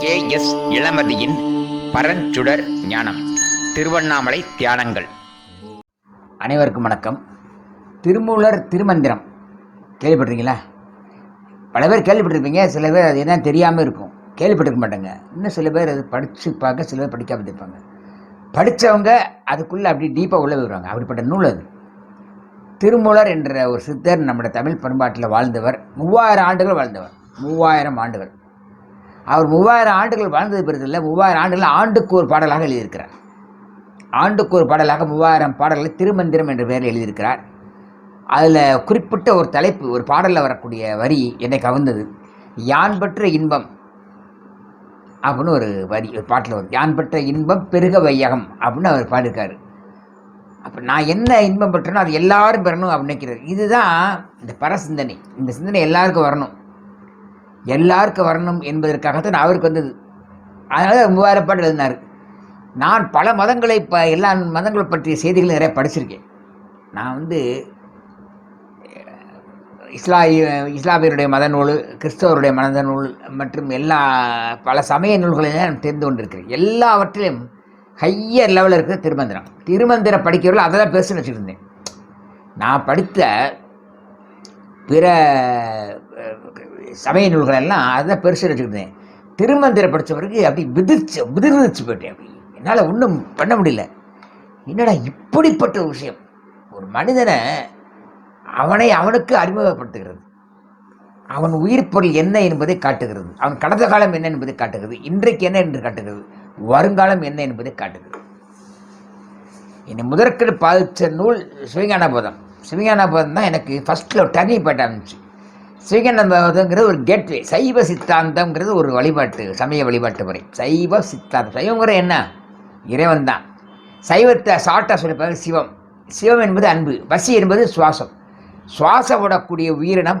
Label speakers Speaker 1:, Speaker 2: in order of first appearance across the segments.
Speaker 1: K S இளமதியின் பரஞ்சுடர் ஞானம். திருவண்ணாமலை தியானங்கள்.
Speaker 2: அனைவருக்கும் வணக்கம். திருமூலர் திருமந்திரம். கேள்விப்பட்டிருக்கீங்களா? பல பேர் கேள்விப்பட்டிருப்பீங்க சில பேர் அது என்ன தெரியாமல் இருக்கும். கேள்விப்பட்டிருக்க மாட்டாங்க. இன்னும் சில பேர் அது படித்து பார்க்க சில பேர் படிக்காமல் இருப்பாங்க. படித்தவங்க அதுக்குள்ளே அப்படி டீப்பாக உள்ளே வருவாங்க அப்படிப்பட்ட நூல் அது. திருமூலர் என்ற ஒரு சித்தர் நம்முடைய தமிழ் பண்பாட்டில் வாழ்ந்தவர். மூவாயிரம் ஆண்டுகள் வாழ்ந்தவர். மூவாயிரம் ஆண்டுகள். அவர் மூவாயிரம் ஆண்டுகள் வாழ்ந்தது பெருதில்லை மூவாயிரம் ஆண்டுகள் ஆண்டுக்கு ஒரு பாடலாக எழுதியிருக்கிறார். ஆண்டுக்கு ஒரு பாடலாக மூவாயிரம் பாடல்களை திருமந்திரம் என்ற பெயரில் எழுதியிருக்கிறார். அதில் குறிப்பிட்ட ஒரு தலைப்பு ஒரு பாடலில் வரக்கூடிய வரி என்னை கவர்ந்தது. யான் பெற்ற இன்பம் அப்படின்னு ஒரு வரி ஒரு பாட்டில் வரும். யான் பெற்ற இன்பம் பெருக வையகம் அப்படின்னு அவர் பாடியிருக்காரு. அப்போ நான் என்ன இன்பம் பெற்றனோ அது எல்லாரும் பெறணும் அப்படின்னு நினைக்கிறார். இதுதான் இந்த பர சிந்தனை இந்த சிந்தனை எல்லாருக்கும் வரணும். எல்லாருக்கும் வரணும் என்பதற்காகத்தான் அவருக்கு வந்தது. அதனால மூவாயிரம் பாட்டு எழுதினார். நான் பல மதங்களை இப்போ எல்லா மதங்களை பற்றிய செய்திகள் நிறைய படிச்சிருக்கேன். நான் வந்து இஸ்லாய இஸ்லாமியருடைய மத நூல் கிறிஸ்தவருடைய மத நூல் மற்றும் எல்லா பல சமய நூல்களையும் நான் தெரிந்து கொண்டிருக்கிறேன். எல்லாவற்றிலும் ஹையர் லெவலில் இருக்கிற திருமந்திரம். திருமந்திரம் படிக்கிறவர்கள் அதை தான் பேசுன்னு வச்சுருந்தேன் நான் படித்த பிற சமய நூல்கள் எல்லாம் அதை பெருசு வச்சுக்கிட்டேன். திருமந்திரம் படித்த பிறகு அப்படி விதிச்சு விதிர்ந்துச்சு போயிட்டேன் அப்படி. என்னால் ஒன்றும் பண்ண முடியல. என்னடா இப்படிப்பட்ட ஒரு விஷயம்? ஒரு மனிதனை அவனை அவனுக்கு அறிமுகப்படுத்துகிறது. அவன் உயிர் பொருள் என்ன என்பதை காட்டுகிறது. அவன் கடந்த காலம் என்ன என்பதை காட்டுகிறது. இன்றைக்கு என்ன என்று காட்டுகிறது. வருங்காலம் என்ன என்பதை காட்டுகிறது. என்னை முதற்கடு பாதித்த நூல் சிவஞானபோதம். சிவஞானபோதம் தான் எனக்கு ஃபஸ்ட்டில் டர்னிங் பாயிண்ட் ஆரம்பிச்சு சிவஞானபோதங்கிறது ஒரு கேட்வே சைவ சித்தாந்தம்ங்கிறது ஒரு வழிபாட்டு சமய வழிபாட்டு முறை. சைவ சித்தாந்தம் சைவங்கிற என்ன? இறைவன் தான் சைவத்தை சாட்டாக சொல்லிப்பாங்க சிவம். சிவம் என்பது அன்பு வசி என்பது சுவாசம். சுவாசம் விடக்கூடிய உயிரினம்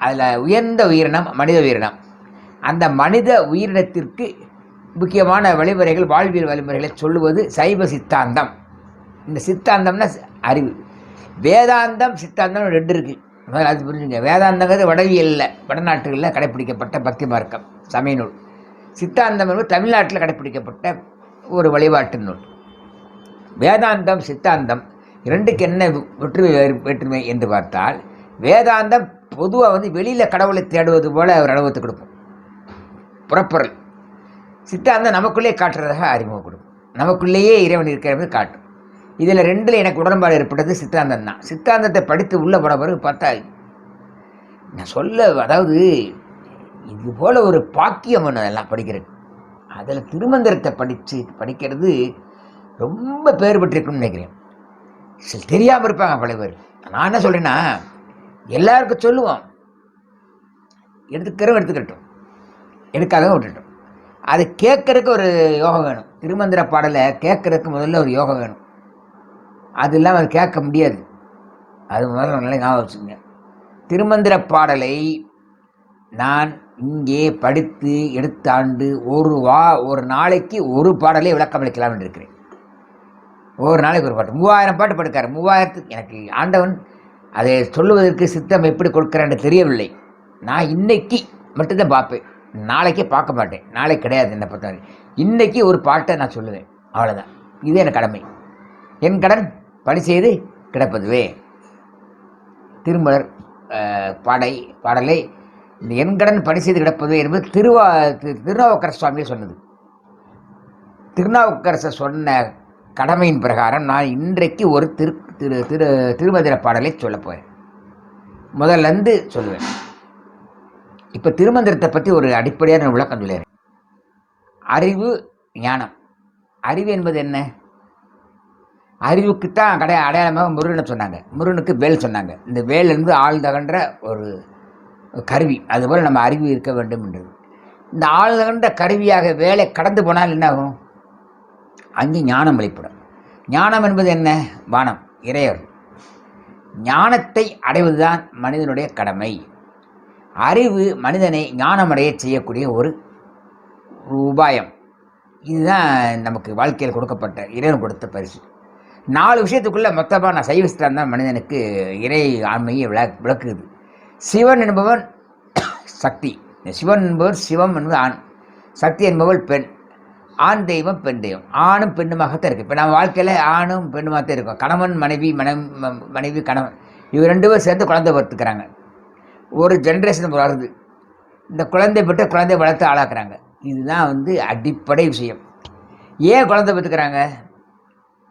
Speaker 2: அதில் உயர்ந்த உயிரினம் மனித உயிரினம். அந்த மனித உயிரினத்திற்கு முக்கியமான வழிமுறைகள் வாழ்வியல் வழிமுறைகளை சொல்லுவது சைவ சித்தாந்தம். இந்த சித்தாந்தம்னா அறிவு. வேதாந்தம் சித்தாந்தம் ரெண்டு இருக்குது முதல்ல அது புரிஞ்சுங்க. வேதாந்தங்கிறது வடவியலில் வடநாட்டுகளில் கடைப்பிடிக்கப்பட்ட பக்தி மார்க்கம் சமய நூல். சித்தாந்தம் என்பது தமிழ்நாட்டில் கடைப்பிடிக்கப்பட்ட ஒரு வழிபாட்டு நூல். வேதாந்தம் சித்தாந்தம் இரண்டுக்கு என்ன ஒற்றுமை வேறு- வேற்றுமை என்று பார்த்தால் வேதாந்தம் பொதுவாக வந்து வெளியில் கடவுளை தேடுவது போல் ஒரு அனுபவத்தை கொடுப்போம் புறப்பொருள். சித்தாந்தம் நமக்குள்ளே காட்டுறதாக அறிமுகம் கொடுக்கும் நமக்குள்ளேயே இறைவன் இருக்கிறது காட்டும். இதில் ரெண்டில் எனக்கு உடன்பாடு ஏற்பட்டது சித்தாந்தம் தான். சித்தாந்தத்தை படித்து உள்ளே போன பிறகு பார்த்தா நான் சொல்ல அதாவது இது போல் ஒரு பாக்கியம் ஒன்று அதெல்லாம் படிக்கிறது. அதில் திருமந்திரத்தை படித்து படிக்கிறது ரொம்ப பேர் பெற்றிருக்குன்னு நினைக்கிறேன். சில தெரியாமல் இருப்பாங்க பல பேர். நான் என்ன சொல்கிறேன்னா எல்லாருக்கும் சொல்லுவோம். எடுத்துக்கிறோம் எடுத்துக்கட்டும். எடுக்காதவங்க விட்டுட்டோம். அது கேட்குறதுக்கு ஒரு யோகம் வேணும். திருமந்திர பாடலை கேட்கறதுக்கு முதல்ல ஒரு யோகம் வேணும். அது இல்லாமல் கேட்க முடியாது. அது முதல்ல நல்லா ஞாபகம் வச்சுங்க திருமந்திர பாடலை நான் இங்கே படித்து எடுத்தாண்டு ஒரு வா ஒரு நாளைக்கு ஒரு பாடலை விளக்கம் அளிக்கலாம் என்று இருக்கிறேன். ஒரு நாளைக்கு ஒரு பாட்டு. மூவாயிரம் பாட்டு படுக்கார் மூவாயிரத்துக்கு எனக்கு ஆண்டவன் அதை சொல்லுவதற்கு சித்தம் எப்படி கொடுக்குறான்னு தெரியவில்லை. நான் இன்னைக்கு மட்டும்தான் பார்ப்பேன். நாளைக்கே பார்க்க மாட்டேன். நாளைக்கு கிடையாது என்னை பொறுத்தவரை. இன்றைக்கி ஒரு பாட்டை நான் சொல்லுவேன். அவ்வளோதான் இது எனக்கு கடமை. என் கடன் பணி செய்து கிடப்பதுவே. திருமலர் பாடை பாடலை இந்த என் கடன் பணி செய்து கிடப்பது என்பது திருவா திரு- சுவாமியே சொன்னது. திருநாவுக்கரசர் சொன்ன கடமையின் பிரகாரம் நான் இன்றைக்கு ஒரு திரு திரு திரு திருமதிர பாடலை சொல்லப் போகிறேன் முதல்லேருந்து சொல்லுவேன். இப்போ திருமந்திரத்தை பற்றி ஒரு அடிப்படையான விளக்கம் சொல்லுறேன் அறிவு ஞானம். அறிவு என்பது என்ன? அறிவுக்குத்தான் கடை அடையாளமாக முருகனை சொன்னாங்க. முருகனுக்கு வேல் சொன்னாங்க. இந்த வேல் என்பது ஆழ்ந்தகன்ற ஒரு கருவி. அதுபோல் நம்ம அறிவு இருக்க வேண்டும் என்றது இந்த ஆழ்ந்தகன்ற கருவியாக வேலை கடந்து போனால் என்ன ஆகும் அங்கே ஞானம் வெளிப்படும். ஞானம் என்பது என்ன? வானம் இறையர் ஞானத்தை அடைவதுதான் மனிதனுடைய கடமை. அறிவு மனிதனை ஞானமடைய செய்யக்கூடிய ஒரு ஒரு உபாயம் இதுதான் நமக்கு வாழ்க்கையில் கொடுக்கப்பட்ட இறைவன் கொடுத்த பரிசு. நாலு விஷயத்துக்குள்ளே மொத்தமாக நான் சைவ சித்தாந்தம் தான் மனிதனுக்கு இறை ஆண்மையை விளக்கு விளக்குது. சிவன் என்பவன் சக்தி. சிவன் என்பவர் சிவம் என்பது ஆண். சக்தி என்பவள் பெண். ஆண் தெய்வம் பெண் தெய்வம். ஆணும் பெண்ணுமாகத்தான் இருக்குது இப்போ நம்ம வாழ்க்கையில் ஆணும் பெண்ணுமாக தான் இருக்கும். கணவன் மனைவி மனம் மனைவி கணவன். இவர் ரெண்டு பேரும் சேர்ந்து குழந்தை வளர்த்துக்கிறாங்க. ஒரு ஜென்ரேஷன் வளருது. இந்த குழந்தை பெற்ற குழந்தை வளர்த்து ஆளாக்குறாங்க. இதுதான் வந்து அடிப்படை விஷயம். ஏன் குழந்தை பெற்றுக்கிறாங்க?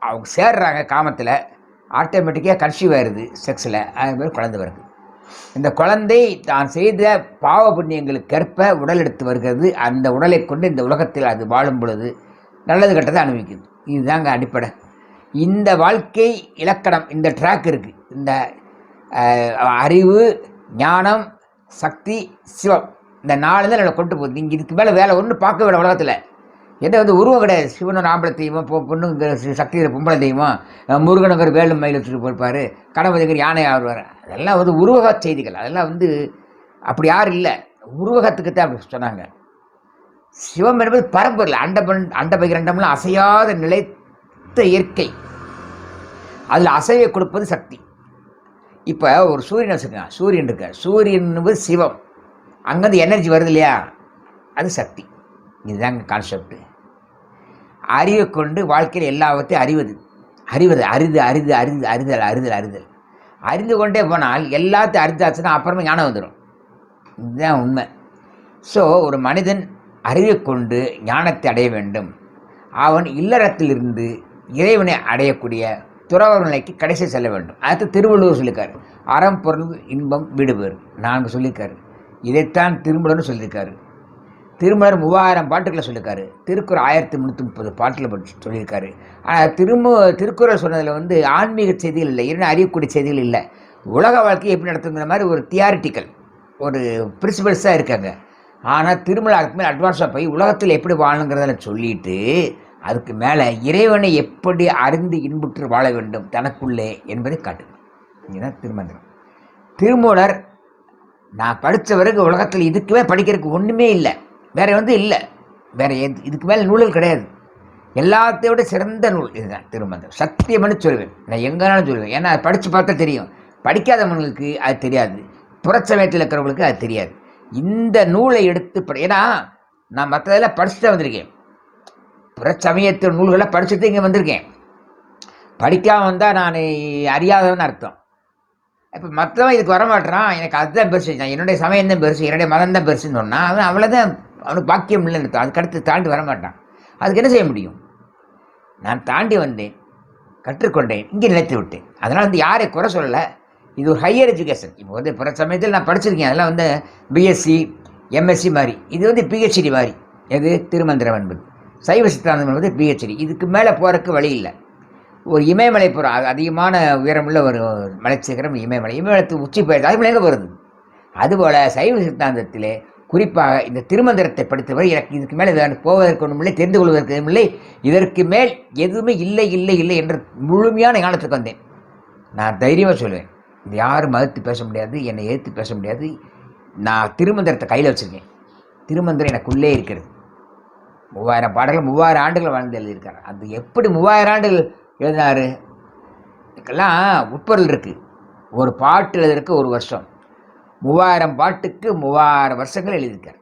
Speaker 2: அவங்க சேர்றாங்க காமத்தில் ஆட்டோமேட்டிக்காக கன்சீவ் ஆயிடுது செக்ஸில் அதுமாதிரி குழந்தை வருது இந்த குழந்தை தான் செய்த பாவ புண்ணியங்களுக்கேற்ப உடல் எடுத்து வருகிறது. அந்த உடலை கொண்டு இந்த உலகத்தில் அது வாழும் பொழுது நல்லது கெட்டதை அனுபவிக்குது. இதுதாங்க அடிப்படை. இந்த வாழ்க்கை இலக்கணம் இந்த ட்ராக் இருக்குது இந்த அறிவு ஞானம் சக்தி சிவம். இந்த நாலு தான் என்னை கொண்டு போகுது. இங்கே இதுக்கு மேலே வேலை ஒன்றும் பார்க்க விட உலகத்தில். என்ன வந்து உருவம் கிடையாது. சிவனோட ஆம்பளை தெய்வம் பொ பொண்ணுங்கிற சக்திங்கிற பொம்பளை தெய்வம் முருகனுங்கிற வேலும் மயில் வச்சுட்டு போயிருப்பார் கணபதிங்கிற யானை ஆடுவார். அதெல்லாம் வந்து உருவக செய்திகள். அதெல்லாம் வந்து அப்படி யாரும் இல்லை. உருவகத்துக்கு தான் அப்படி சொன்னாங்க. சிவம் என்பது பரம்பொருள். அண்டபன் அண்டபகிரண்டம்லாம் அசையாத நிலைத்த இயற்கை. அதில் அசையை கொடுப்பது சக்தி. இப்போ ஒரு சூரியன் வச்சுக்கோங்க. சூரியன் இருக்க. சூரியன் என்பது சிவம். அங்கேருந்து எனர்ஜி வருது இல்லையா? அது சக்தி. இதுதாங்க கான்செப்ட்டு அறிவை கொண்டு வாழ்க்கையில் எல்லாவற்றையும் அறிவது. அறிவது அறிது அறிது அறிது அறிதல் அறிதல் அறிதல். அறிந்து கொண்டே போனால் எல்லாத்தையும் அறிந்தாச்சுன்னா அப்புறமா ஞானம் வந்துடும் இதுதான் உண்மை. ஸோ ஒரு மனிதன் அறிவை கொண்டு ஞானத்தை அடைய வேண்டும். அவன் இல்லறத்திலிருந்து இறைவனை அடையக்கூடிய துறவர நிலைக்கு கடைசி செல்ல வேண்டும். அடுத்து திருவள்ளுவர் சொல்லியிருக்காரு அறம் பொருள் இன்பம் வீடு பேர் நான்கு சொல்லியிருக்காரு இதைத்தான் திருமலர்னு சொல்லியிருக்காரு திருமலர் மூவாயிரம் பாட்டுகளை சொல்லியிருக்காரு திருக்குறள் ஆயிரத்தி முந்நூற்றி முப்பது பாட்டில் பற்றி சொல்லியிருக்காரு. ஆனால் திரும்ப திருக்குறள் சொன்னதில் வந்து ஆன்மீக செய்திகள் இல்லை. இரண்டு அறியக்கூடிய செய்திகள் இல்லை. உலக வாழ்க்கையை எப்படி நடத்துங்கிற மாதிரி ஒரு தியாரிட்டிக்கல் ஒரு பிரின்சிபல்ஸாக இருக்காங்க. ஆனால் திருமலை அதுக்கு மேலே அட்வான்ஸாக போய் உலகத்தில் எப்படி வாழணுங்கிறதில் சொல்லிட்டு அதுக்கு மேலே இறைவனை எப்படி அறிந்து இன்புற்று வாழ வேண்டும் தனக்குள்ளே என்பதை காட்டுங்க இதுதான் திருமந்திரம். திருமூலர் நான் படித்த பிறகு உலகத்தில் இதுக்குமே படிக்கிறதுக்கு ஒன்றுமே இல்லை. வேற வந்து இல்லை. வேற எது இதுக்கு மேலே நூல்கள் கிடையாது. எல்லாத்தையும் விட சிறந்த நூல் இதுதான் திருமந்திரம் சத்தியம்னு சொல்லுவேன் நான் எங்கேனாலும் சொல்லுவேன் ஏன்னா அதை படித்து பார்த்தா தெரியும். படிக்காதவங்களுக்கு அது தெரியாது. புறச்சமயத்தில் இருக்கிறவங்களுக்கு அது தெரியாது. இந்த நூலை எடுத்து படி ஏன்னா நான் மற்றதெல்லாம் படிச்சுட்டு வந்திருக்கேன். புறச்சமயத்து நூல்களை படிச்சுட்டு இங்கே வந்திருக்கேன். படிக்காமல் வந்தால் நான் அறியாதவன் அர்த்தம். இப்போ மற்றவன் இதுக்கு வரமாட்டான் எனக்கு அதுதான் பெருசு. நான் என்னுடைய சமயம் தான் பெருசு. என்னுடைய மதம் தான் பெருசுன்னு சொன்னால் அவன் அவ்வளோதான் அவனுக்கு பாக்கியம் இல்லைன்னு அதுக்கு அதுக்கடுத்து தாண்டி வரமாட்டான். அதுக்கு என்ன செய்ய முடியும்? நான் தாண்டி வந்தேன். கற்றுக்கொண்டேன். இங்கே நிலைத்து விட்டேன். அதனால் வந்து யாரை குறை சொல்லலை. இது ஒரு ஹையர் எஜுகேஷன் இப்போ வந்து பிற சமயத்தில் நான் படிச்சிருக்கேன். அதெல்லாம் வந்து பிஎஸ்சி எம்எஸ்சி மாதிரி. இது வந்து பிஹெச்டி மாதிரி. எது? திருமந்திரம் என்பது. சைவ சித்தாந்தம் என்பது பிஹெச்டி இதுக்கு மேலே போகிறக்கு வழி இல்லை. ஒரு இமயமலை போகிற அதிகமான உயரமுள்ள ஒரு மலைச்சிகரம் இமயமலை. இமயமலத்து உச்சி போயிடுது அது எங்கே வருது. அதுபோல் சைவ சித்தாந்தத்திலே குறிப்பாக இந்த திருமந்திரத்தை படித்தவரை எனக்கு இதுக்கு மேலே வேறு போவதற்கு ஒன்றுமில்லை தெரிந்து கொள்வதற்கு ஒன்றுமில்லை இதற்கு மேல் எதுவுமே இல்லை இல்லை இல்லை என்ற முழுமையான ஞானத்துக்கு வந்தேன். நான் தைரியமாக சொல்லுவேன் இது யாரும் மறுத்து பேச முடியாது என்னை எதிர்த்து பேச முடியாது. நான் திருமந்திரத்தை கையில் வச்சுருக்கேன். திருமந்திரம் எனக்குள்ளே இருக்கிறது. மூவாயிரம் பாடல்கள் மூவாயிரம் ஆண்டுகள் வாழ்ந்து எழுதியிருக்காரு. அது எப்படி மூவாயிரம் ஆண்டுகள் எழுதினார். இதுக்கெல்லாம் உட்பொருள் இருக்குது ஒரு பாட்டு எழுதுறதுக்கு ஒரு வருஷம். மூவாயிரம் பாட்டுக்கு மூவாயிரம் வருஷங்கள் எழுதியிருக்கார்.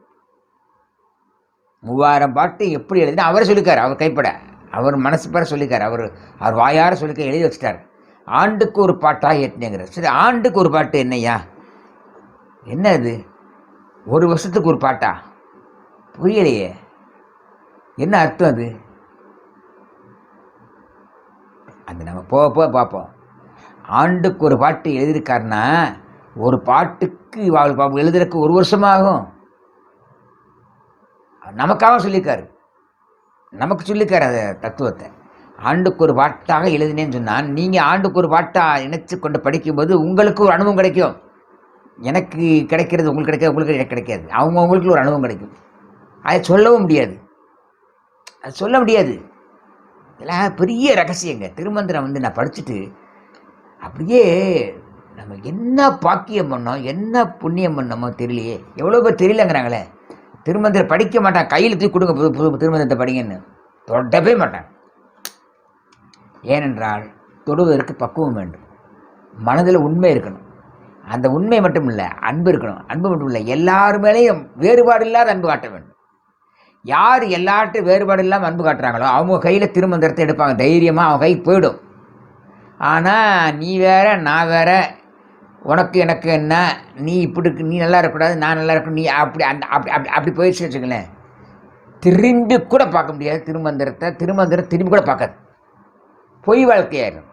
Speaker 2: மூவாயிரம் பாட்டு எப்படி எழுதினா அவர் சொல்லிக்கார் அவர் கைப்பட. அவர் மனசு பெற சொல்லிக்கார் அவர் அவர் வாயார சொல்லிக்க எழுதி வச்சிட்டார். ஆண்டுக்கு ஒரு பாட்டாக ஏற்றினேங்கிறார் சரி ஆண்டுக்கு ஒரு பாட்டு என்னையா என்ன இது ஒரு வருஷத்துக்கு ஒரு பாட்டா? புரியலையே. என்ன அர்த்தம் அது? அது நம்ம போக போக பார்ப்போம். ஆண்டுக்கு ஒரு பாட்டு எழுதியிருக்காருன்னா ஒரு பாட்டுக்கு அவள் பாப்பா எழுதுறதுக்கு ஒரு வருஷமாகும். நமக்காக சொல்லியிருக்காரு. நமக்கு சொல்லியிருக்காரு அந்த தத்துவத்தை. ஆண்டுக்கு ஒரு பாட்டாக எழுதினேன்னு சொன்னால் நீங்கள் ஆண்டுக்கு ஒரு பாட்டாக இணைச்சு கொண்டு படிக்கும்போது உங்களுக்கு ஒரு அனுபவம் கிடைக்கும். எனக்கு கிடைக்கிறது உங்களுக்கு கிடைக்காது உங்களுக்கு எனக்கு கிடைக்காது. அவங்க அவங்களுக்கு ஒரு அனுபவம் கிடைக்கும். அதை சொல்லவும் முடியாது. அது சொல்ல முடியாது. இதெல்லாம் பெரிய ரகசியங்க. திருமந்திரம் வந்து நான் படிச்சுட்டு அப்படியே நம்ம என்ன பாக்கியம் பண்ணோம் என்ன புண்ணியம் பண்ணோமோ தெரியலையே. எவ்வளோ பேர் தெரியலங்கிறாங்களே. திருமந்திரம் படிக்க மாட்டான். கையில் தூக்கி கொடுங்க புது புது திருமந்திரத்தை படிங்கன்னு. தொடவே மாட்டான். ஏனென்றால் தொடுவதற்கு பக்குவம் வேண்டும். மனதில் உண்மை இருக்கணும். அந்த உண்மை மட்டும் இல்லை அன்பு இருக்கணும். அன்பு மட்டும் இல்லை எல்லாருமேலேயும் வேறுபாடு இல்லாத அன்பு காட்ட வேண்டும். யார் எல்லார்ட்டும் வேறுபாடு இல்லாமல் அன்பு காட்டுறாங்களோ அவங்க கையில் திருமந்திரத்தை எடுப்பாங்க. தைரியமாக அவங்க கைக்கு போயிடும். ஆனால் நீ வேற நான் வேற உனக்கு எனக்கு என்ன நீ இப்படி இருக்கு நீ நல்லா இருக்கக்கூடாது நான் நல்லா இருக்கணும் நீ அப்படி அந்த அப்படி அப்படி அப்படி போயிடுச்சு வச்சுங்களேன் திரும்பி கூட பார்க்க முடியாது திருமந்திரத்தை திருமந்திரம் திரும்பி கூட பார்க்காது. பொய் வாழ்க்கையாயிரும்.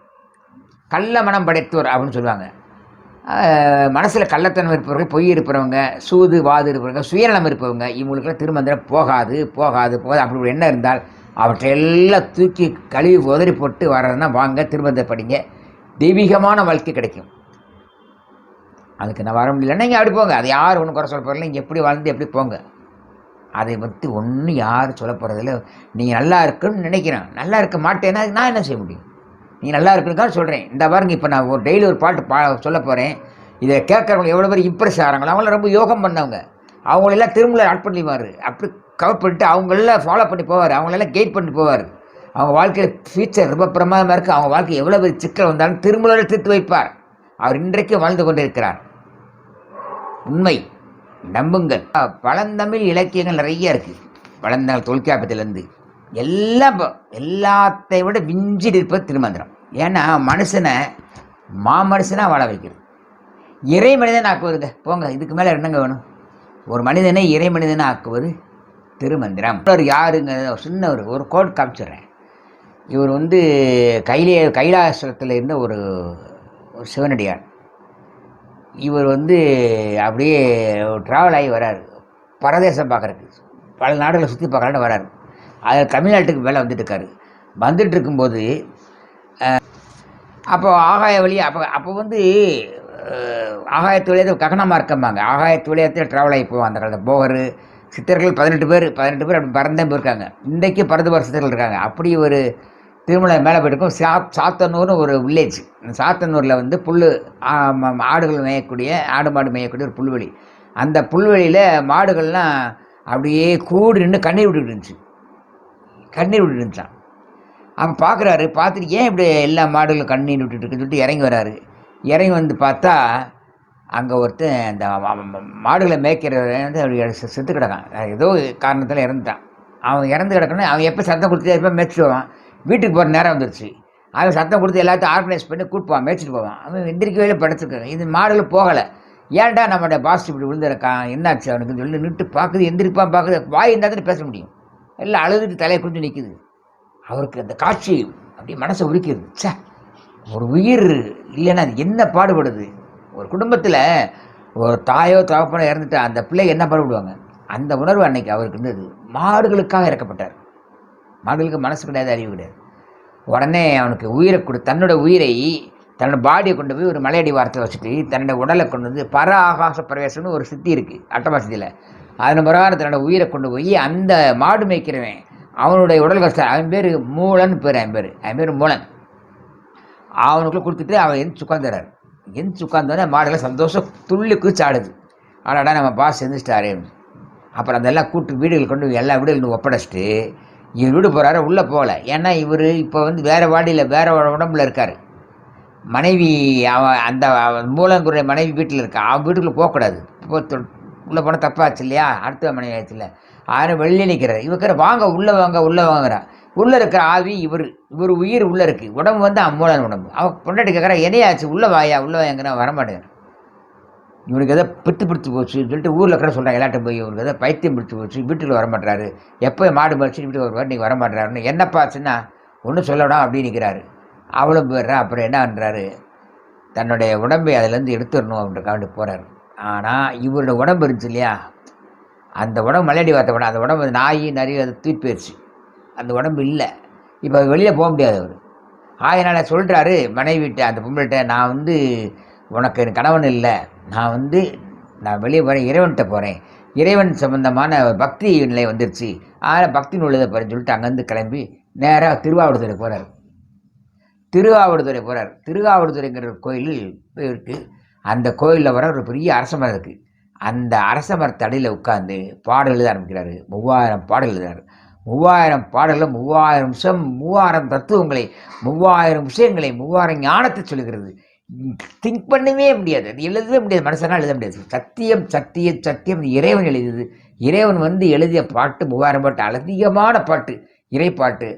Speaker 2: கள்ள மனம் படைத்தோர் அப்படின்னு சொல்லுவாங்க. மனசில் கள்ளத்தனம் இருப்பவர்கள் பொய் இருப்பவங்க சூது வாது இருப்பவங்க சுயநலம் இருப்பவங்க இவங்களுக்குலாம் திருமந்திரம் போகாது போகாது போகாது. அப்படி ஒரு எண்ணம் இருந்தால் அவற்றையெல்லாம் தூக்கி கழுவி உதறி போட்டு வர்றதுன்னா வாங்க திருமந்திரம் படிங்க. தெய்வீகமான வாழ்க்கை கிடைக்கும். அதுக்கு நான் வர முடியலன்னா நீங்கள் அப்படி போங்க. அது யார் ஒன்றும் குறை சொல்ல போகிறதில்ல நீங்கள் எப்படி வாழ்ந்து எப்படி போங்க. அதை பற்றி ஒன்றும் யாரும் சொல்ல போகிறதில்ல நீங்கள் நல்லா இருக்குன்னு நினைக்கிறேன். நல்லா இருக்க மாட்டேன்னா நான் என்ன செய்ய முடியும்? நீ நல்லா இருக்குன்னு சொல்கிறேன் இந்த பாருங்க இப்போ நான் ஒரு டெய்லி ஒரு பாட்டு பா சொல்ல போகிறேன் இதை கேட்குறவங்க எவ்வளோ பேர் இம்ப்ரெஸ் ஆகிறாங்களோ அவங்களாம் ரொம்ப யோகம் பண்ணவங்க. அவங்களெல்லாம் திரும்பல ஆட் பண்ணிவார் அப்படி கவர் பண்ணிட்டு அவங்களெல்லாம் ஃபாலோ பண்ணி போவார். அவங்களெல்லாம் கெயிட் பண்ணி போவார். அவங்க வாழ்க்கையில் ஃபியூச்சர் ரொம்ப பிரமாதமாக இருக்குது அவங்க வாழ்க்கை எவ்வளோ பெரிய சிக்கல் வந்தாலும் திருமலை தீர்த்து வைப்பார். அவர் இன்றைக்கு வாழ்ந்து கொண்டிருக்கிறார். உண்மை. நம்புங்கள். பழந்தமிழ் இலக்கியங்கள் நிறைய இருக்குது பழந்தமிழ் தொல்காப்பத்திலேருந்து எல்லாம் எல்லாத்தை விட விஞ்சி இருப்பது திருமந்திரம். ஏன்னா மனுஷனை மாமனுஷனாக வாழ வைக்கிறது. இறை மனிதன் ஆக்குவதுங்க. போங்க இதுக்கு மேலே என்னங்க வேணும்? ஒரு மனிதனை இறை மனிதனை ஆக்குவது திருமந்திரம். ஒரு யாருங்க ஒரு சின்ன ஒரு ஒரு கோட் காமிச்சிடுறேன். இவர் வந்து கைலே கைலாசத்தில் இருந்த ஒரு ஒரு சிவனடியார் இவர் வந்து அப்படியே ட்ராவல் ஆகி வராரு. பரதேசம் பார்க்குறக்கு பல நாடுகளை சுற்றி பார்க்கலான்னு வராரு. அதில் தமிழ்நாட்டுக்கு மேலே வந்துட்டு இருக்காரு. வந்துட்டு இருக்கும்போது அப்போ ஆகாய வழி அப்போ அப்போ வந்து ஆகாயத்துலேயே ககனமாக இருக்கம்பாங்க. ஆகாயத்து வழியத்தில் ட்ராவல் ஆகி போவாங்க அந்த காலத்தில். போகர் சித்தர்கள் பதினெட்டு பேர் பதினெட்டு பேர் அப்படி பறந்தே போயிருக்காங்க. இன்றைக்கு பறந்து போகிற சித்தர்கள் இருக்காங்க. அப்படி ஒரு திருமலை மேலே போயிருக்கும் சா சாத்தனூர்னு ஒரு வில்லேஜ் சாத்தனூரில் வந்து புல் ஆடுகள் மேயக்கூடிய ஆடு மாடு மேயக்கூடிய ஒரு புல்வெளி. அந்த புல்வெளியில் மாடுகள்லாம் அப்படியே கூடி நின்று கண்ணீர் விட்டுக்கிட்டு இருந்துச்சு. கண்ணீர் விட்டுட்டு இருந்துச்சான் அப்போ பார்க்குறாரு பார்த்துட்டு ஏன் இப்படி எல்லா மாடுகளும் கண்ணீர் விட்டுட்டு இருக்குன்னு சொல்லிட்டு இறங்கி வராரு. இறங்கி வந்து பார்த்தா அங்கே ஒருத்தன் அந்த மாடுகளை மேய்க்கிறவன் வந்து அப்படி செத்து கிடக்கான். ஏதோ காரணத்தில் இறந்துட்டான். அவன் இறந்து கிடக்கணும் அவன் எப்போ சத்தம் கொடுத்து எப்போ மேய்ச்சிட்டு போவான் வீட்டுக்கு போகிற நேரம் வந்துருச்சு. அவன் சத்தம் கொடுத்து எல்லாத்தையும் ஆர்கனைஸ் பண்ணி கூட்டு மேய்ச்சிட்டு போவான். அவன் எந்திரிக்கவே படுத்துருக்கான் இது மாடுகள் போகலை. ஏன்டா நம்மளோட பாஸ் இப்படி விழுந்திருக்கான்? என்னாச்சு அவனுக்கு சொல்லி நின்று பார்க்குது எந்திரிப்பான் பார்க்குது. வாய் இருந்தால் தானே பேச முடியும். எல்லாம் அழுதுட்டு தலையை குடிஞ்சு நிற்குது அவருக்கு அந்த காட்சி அப்படியே மனசை உரிக்கிறது. ச்சே ஒரு உயிர் இல்லைன்னா அது என்ன பாடுபடுது? ஒரு குடும்பத்தில் ஒரு தாயோ தகப்பனோ இறந்துட்டா அந்த பிள்ளை என்ன பாடுபடுவாங்க? அந்த உணர்வு அன்னைக்கு அவருக்கு இருந்தது. மாடுகளுக்காக இறக்கப்பட்டார். மாடுகளுக்கு மனசு கிடையாது அறிவு கிடையாது. உடனே அவனுக்கு உயிரை கொடு தன்னோட உயிரை தன்னோட பாடியை கொண்டு போய் ஒரு மலையடி வாரத்தை வச்சுட்டு தன்னோட உடலை கொண்டு வந்து பர ஆகாச பிரவேசம்னு ஒரு சித்தி இருக்குது அட்டமாசத்தில் அதன் பிரகாரம் தன்னோட உயிரை கொண்டு போய் அந்த மாடு மேய்க்கிறவன் அவனுடைய உடல் கஷ்டம். அவன் பேர் மூலன் பேர் அவன் பேர். அவன் பேர் மூலன். அவனுக்குள்ளே கொடுத்துட்டு அவன் எந்திரிச்சு உட்காந்துறாரு எந்திரிச்சு உட்காந்தோடனே மாடெல்லாம் சந்தோஷம் துள்ளி குதிச்சாடுது ஆனாடா நம்ம பாஸ் எந்திரிச்சிட்டாரு. அப்புறம் அதெல்லாம் கூட்டு வீடுகள் கொண்டு எல்லா வீடுகளும் ஒப்படைச்சிட்டு இவர் வீடு போகிறாரு உள்ளே போகல. ஏன்னா இவர் இப்போ வந்து வேறு வாடியில் வேறு உடம்புல இருக்கார். மனைவி அவன் அந்த அவன் மனைவி வீட்டில் இருக்கா. அவன் வீட்டுக்குள்ளே போகக்கூடாது. இப்போ உள்ளே போனால் தப்பாச்சு இல்லையா? அடுத்த மனைவி ஆச்சு இல்லை. ஆயிரம் வெளியே நிற்கிறார் இவக்கிற வாங்க உள்ளே வாங்க உள்ளே வாங்குறான் உள்ளே இருக்கிற ஆவி இவர் இவர் உயிர் உள்ளே இருக்குது உடம்பு வந்து அம்மூலன் உடம்பு. அவன் பொண்டாட்டி கேட்குறா என்னையாச்சு உள்ளே வாயா? உள்ளே வாங்கினா வரமாட்டேங்கிறான் இவனுக்கு எதோ பித்து பிடிச்சி போச்சு சொல்லிட்டு ஊரில் இருக்கிற சொல்கிறாங்க எல்லாட்டும் போய் இவனுக்கு எதோ பைத்தியம் பிடிச்சி போச்சு வீட்டுக்கு வரமாட்டாரு எப்போ மாடு மறிச்சு வீட்டுக்கு வருவார் நீங்கள் வரமாட்டாருன்னு என்னப்பாச்சுன்னா ஒன்றும் சொல்லணும் அப்படின்னு நிற்கிறாரு அவளும் போயிடுறா. அப்புறம் என்ன பண்ணுறாரு தன்னுடைய உடம்பை அதிலேருந்து எடுத்துடணும் அப்படின்றக்காண்டி போகிறாரு ஆனால் இவரோட உடம்பு இருந்துச்சு இல்லையா? அந்த உடம்பு மலையடி வார்த்தை உடம்பு அந்த உடம்பு நாய் நிறைய அது தூக்கி போயிடுச்சு அந்த உடம்பு இல்லை. இப்போ வெளியில் போக முடியாது அவர். ஆயனால் சொல்கிறாரு மனைவிட்ட அந்த பொம்பளைகிட்ட நான் வந்து உனக்கு என் கணவன் இல்லை. நான் வந்து நான் வெளியே போகிறேன் இறைவன்கிட்ட போகிறேன் இறைவன் சம்பந்தமான பக்தி நிலை வந்துருச்சு. அதனால் பக்தி நூலதை போகிறேன்னு சொல்லிட்டு அங்கேருந்து கிளம்பி நேராக திருவாவடுதுறை போகிறார் திருவாவடுதுறை போகிறார் திருவாவடுதுறைங்கிற ஒரு கோயில் இருக்குது அந்த கோயிலில் வர ஒரு பெரிய அரச மரம் இருக்குது அந்த அரச மரத்தடியில் உட்காந்து பாடல் எழுத ஆரம்பிக்கிறாரு. மூவாயிரம் பாடல் எழுதுறாரு. மூவாயிரம் பாடலில் மூவாயிரம் விஷம் மூவாயிரம் தத்துவங்களை மூவாயிரம் விஷயங்களை மூவாயிரம் ஞானத்தை சொல்லுகிறது. திங்க் பண்ணவே முடியாது. அது எழுதவே முடியாது. மனசனால் எழுத முடியாது. சத்தியம் சத்திய சத்தியம் இறைவன் எழுதியது. இறைவன் வந்து எழுதிய பாட்டு மூவாயிரம் பாட்டு அதிகமான பாட்டு இறைப்பாட்டு.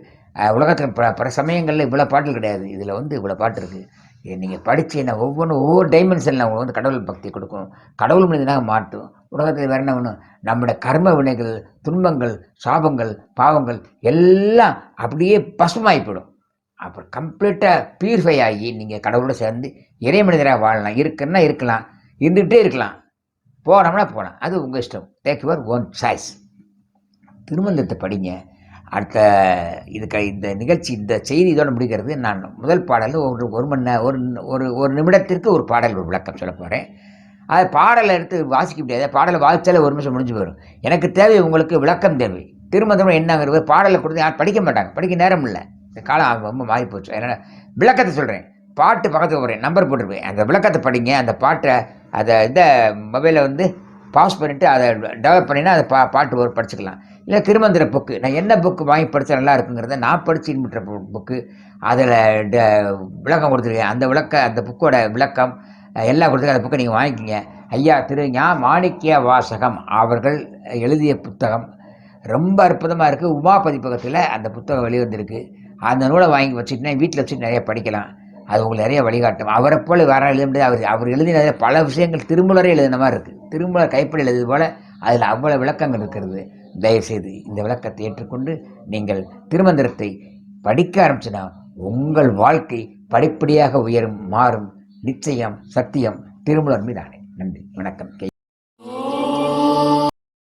Speaker 2: உலகத்தில் பல பல சமயங்களில் இவ்வளோ பாட்டுகள் கிடையாது. இதில் வந்து இவ்வளோ பாட்டு இருக்குது இதை நீங்கள் படித்தீங்கன்னா ஒவ்வொன்றும் ஒவ்வொரு டைமென்ஷனில் உங்களுக்கு வந்து கடவுள் பக்தி கொடுக்கும் கடவுள் மனிதனாக மாட்டும் உலகத்தில் வேற என்ன ஒன்று நம்முடைய கர்ம வினைகள் துன்பங்கள் சாபங்கள் பாவங்கள் எல்லாம் அப்படியே பசுமாகி போயிடும். அப்புறம் கம்ப்ளீட்டாக பியூரிஃபை ஆகி நீங்கள் கடவுளோட சேர்ந்து இறை மனிதராக வாழலாம். இருக்குன்னா இருக்கலாம். இருந்துகிட்டே இருக்கலாம். போனோம்னா போகலாம் அது உங்கள் இஷ்டம். டேக் யுவர் ஓன் சாய்ஸ் திருமந்தத்தை படிங்க. அடுத்த இதுக்கு இந்த நிகழ்ச்சி இந்த செய்தி இதோடு முடிக்கிறது நான் முதல் பாடலில் ஒரு ஒரு மணி ஒரு ஒரு ஒரு நிமிடத்திற்கு ஒரு பாடல் ஒரு விளக்கம் சொல்ல போகிறேன் அது பாடலை எடுத்து வாசிக்க முடியாது. பாடலை வாசித்தாலே ஒரு நிமிஷம் முடிஞ்சு போயிடும். எனக்கு தேவை உங்களுக்கு விளக்கம் தேவை. திருமணம் என்னங்கிறது பாடலை கொடுத்து யாரும் படிக்க மாட்டாங்க. படிக்க நேரம் இல்லை. இந்த காலம் ரொம்ப மாறி போச்சு. அதனால் விளக்கத்தை சொல்கிறேன் பாட்டு பக்கத்துக்கு போகிறேன் நம்பர் போட்டிருப்பேன். அந்த விளக்கத்தை படிங்க. அந்த பாட்டை அதை இந்த மொபைலில் வந்து பாஸ் பண்ணிவிட்டு அதை டெவலப் பண்ணினா அதை பா பாட்டு ஒரு படிச்சுக்கலாம். இல்லை திருமந்திர புக்கு நான் என்ன புக்கு வாங்கி படித்தா நல்லா இருக்குங்கிறத நான் படித்து இன்பற்ற புக்கு அதில் ட விளக்கம் கொடுத்துருக்கேன். அந்த விளக்க அந்த புக்கோட விளக்கம் எல்லாம் கொடுத்துருக்க அந்த புக்கை நீங்கள் வாங்கிக்கிங்க. ஐயா திரு ஞா மாணிக்கிய வாசகம் அவர்கள் எழுதிய புத்தகம். ரொம்ப அற்புதமாக இருக்குது உமா பதிப்பகத்தில் அந்த புத்தகம் வெளிவந்திருக்கு. அந்த நூலை வாங்கி வச்சுக்கிட்டா வீட்டில் வச்சுட்டு நிறைய படிக்கலாம். அது உங்களுக்கு நிறைய வழிகாட்டும். அவரை போல் வேற எழுத முடியாது. அவர் அவர் எழுதின பல விஷயங்கள் திருமலரே எழுதின மாதிரி இருக்குது திருமலர் கைப்படி எழுதுது போல் அதில் அவ்வளோ விளக்கங்கள் இருக்கிறது. தயவுசெய்து இந்த விளக்கத்தை ஏற்றுக்கொண்டு நீங்கள் திருமந்திரத்தை படிக்க ஆரம்பிச்சுன்னா உங்கள் வாழ்க்கை படிப்படியாக உயரும் மாறும். நிச்சயம் சத்தியம் திருமலர் மீதானே. நன்றி. வணக்கம். கே